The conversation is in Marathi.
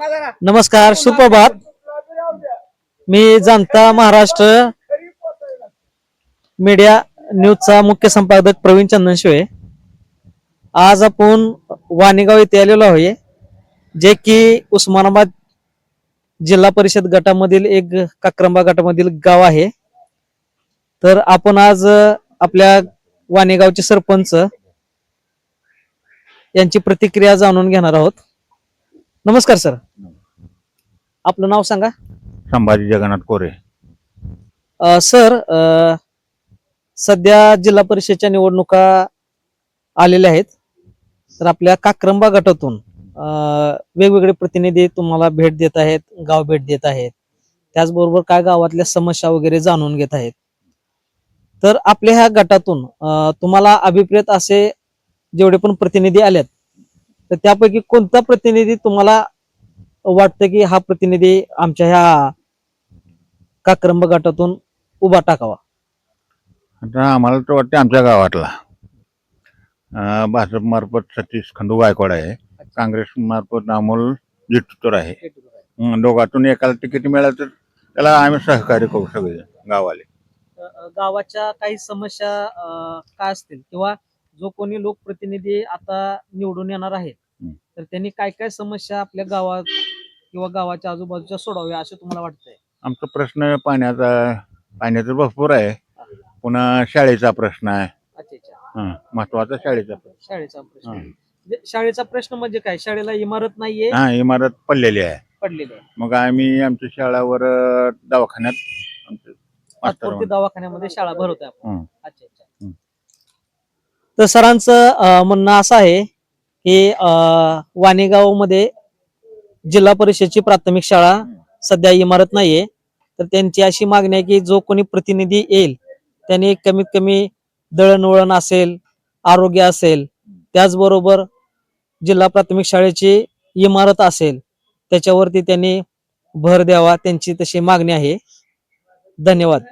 नमस्कार सुप्रभात मी जाणता महाराष्ट्र मीडिया न्यूजचा मुख्य संपादक प्रवीण चंदन शिवे. आज आपण वाणीगाव येथे आलेलो आहे जे की उस्मानाबाद जिल्हा परिषद गटामधील एक काक्रंबा गटामधील गाव आहे. तर आपण आज आपल्या वाणीगावचे सरपंच यांची प्रतिक्रिया जाणून घेणार आहोत. नमस्कार सर. आपलं नाव सांगा. संभाजी जगन्नाथ कोरे. अ, सर अ, सध्या जिल्हा परिषदच्या निवडणुका आलेल्या आहेत. तर आपल्या काक्रंबा गटातून अ, वेगवेगळे प्रतिनिधी तुम्हाला भेट देत आहेत गाव भेट देत आहेत. त्याचबरोबर काय गावातल्या समस्या वगैरे जाणून घेत आहेत. तर आपल्या ह्या गटातून अ, तुम्हाला अभिप्रेत असे जेवढे पण प्रतिनिधी आलेत तर त्यापैकी कोणता प्रतिनिधी तुम्हाला वाटतं की हा प्रतिनिधी आमच्या ह्या काक्रंब गटातून उभा टाकावा? आता आम्हाला तर वाटते आमच्या गावातला. अं, भाजप मार्फत सतीश खंडू गायकवाड आहे. काँग्रेस मार्फत अमोल जिटूतर आहे. दोघातून एकाला तिकीट मिळालं तर त्याला आम्ही सहकार्य करू सगळे गावाले गावाच्या काही समस्या काय असतील? किंवा जो कोणी लोकप्रतिनिधी आता निवडून येणार आहे हं. तर त्यांनी काय काय समस्या आपल्या गावात किंवा गावाच्या आजूबाजूच्या सोडवाव्या असे तुम्हाला वाटतंय? आमचा प्रश्न पाण्याचा पाण्याचा भरपूर आहे. पुन्हा शाळेचा प्रश्न आहे. महत्त्वाचा शाळेचा प्रश्न. शाळेचा प्रश्न. म्हणजे शाळेचा प्रश्न म्हणजे काय? शाळेला इमारत नाहीये? हा इमारत पडलेली आहे. पडलेली आहे. मग आम्ही आमच्या शाळावर दवाखान्यात दवाखान्यामध्ये शाळा भरवतोय आपण. हं. अच्छा. तर सरांचं म्हणणं असं आहे की वाणेगावमध्ये जिल्हा परिषदची प्राथमिक शाळा सध्या इमारत नाहीये. तर त्यांची अशी मागणी आहे की जो कोणी प्रतिनिधी येईल त्यांनी कमीत कमी दळणवळण असेल आरोग्य असेल त्याचबरोबर जिल्हा प्राथमिक शाळेची इमारत असेल त्याच्यावरती त्यांनी भर द्यावा त्यांची तशी मागणी आहे. धन्यवाद.